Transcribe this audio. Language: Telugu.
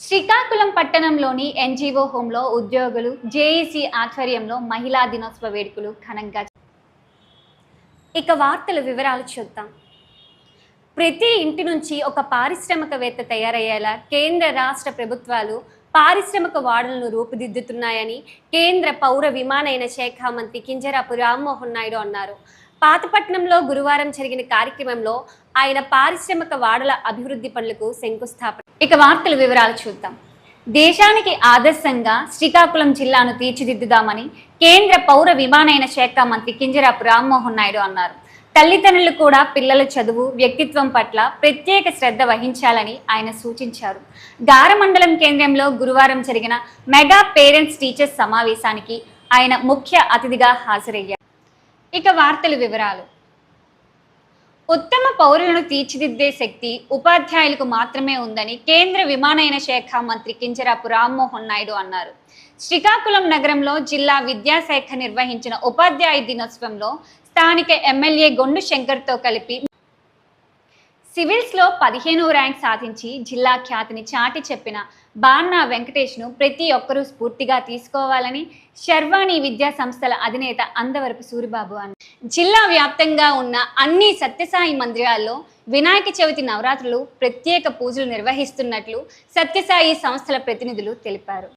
శ్రీకాకుళం పట్టణంలోని ఎన్జిఓ హోంలో ఉద్యోగులు జేఈసీ ఆధ్వర్యంలో మహిళా దినోత్సవ వేడుకలు ఘనంగా ఇక వార్తల వివరాలు చూద్దాం. ప్రతి ఇంటి నుంచి ఒక పారిశ్రామికవేత్త తయారయ్యేలా కేంద్ర రాష్ట్ర ప్రభుత్వాలు పారిశ్రామిక వాడలను రూపుదిద్దుతున్నాయని కేంద్ర పౌర విమానయాన శాఖ మంత్రి కింజరాపు రామ్మోహన్ నాయుడు అన్నారు. పాతపట్నంలో గురువారం జరిగిన కార్యక్రమంలో ఆయన పారిశ్రామిక వాడల అభివృద్ధి పనులకు శంకుస్థాపన. ఇక వార్తల వివరాలు చూద్దాం. దేశానికి ఆదర్శంగా శ్రీకాకుళం జిల్లాను తీర్చిదిద్దుదామని కేంద్ర పౌర విమానయాన శాఖ మంత్రి కింజరాపు రామ్మోహన్ నాయుడు అన్నారు. తల్లిదండ్రులు కూడా పిల్లల చదువు వ్యక్తిత్వం పట్ల ప్రత్యేక శ్రద్ధ వహించాలని ఆయన సూచించారు. గారమండలం కేంద్రంలో గురువారం జరిగిన మెగా పేరెంట్స్ టీచర్స్ సమావేశానికి ఆయన ముఖ్య అతిథిగా హాజరయ్యారు. ఇక వార్తల వివరాలు. ఉత్తమ పౌరులను తీర్చిదిద్దే శక్తి ఉపాధ్యాయులకు మాత్రమే ఉందని కేంద్ర విమానయాన శాఖ మంత్రి కింజరాపు రామ్మోహన్ నాయుడు అన్నారు. శ్రీకాకుళం నగరంలో జిల్లా విద్యాశాఖ నిర్వహించిన ఉపాధ్యాయ దినోత్సవంలో స్థానిక ఎమ్మెల్యే గొండు శంకర్తో కలిపి సివిల్స్లో పదిహేను ర్యాంక్ సాధించి జిల్లా ఖ్యాతిని చాటి చెప్పిన బాన్నా వెంకటేష్ను ప్రతి ఒక్కరూ స్ఫూర్తిగా తీసుకోవాలని శర్వాణి విద్యా సంస్థల అధినేత అందవరపు సూరిబాబు అన్న జిల్లా వ్యాప్తంగా ఉన్న అన్ని సత్యసాయి మందిరాల్లో వినాయక చవితి నవరాత్రులు ప్రత్యేక పూజలు నిర్వహిస్తున్నట్లు సత్యసాయి సంస్థల ప్రతినిధులు తెలిపారు.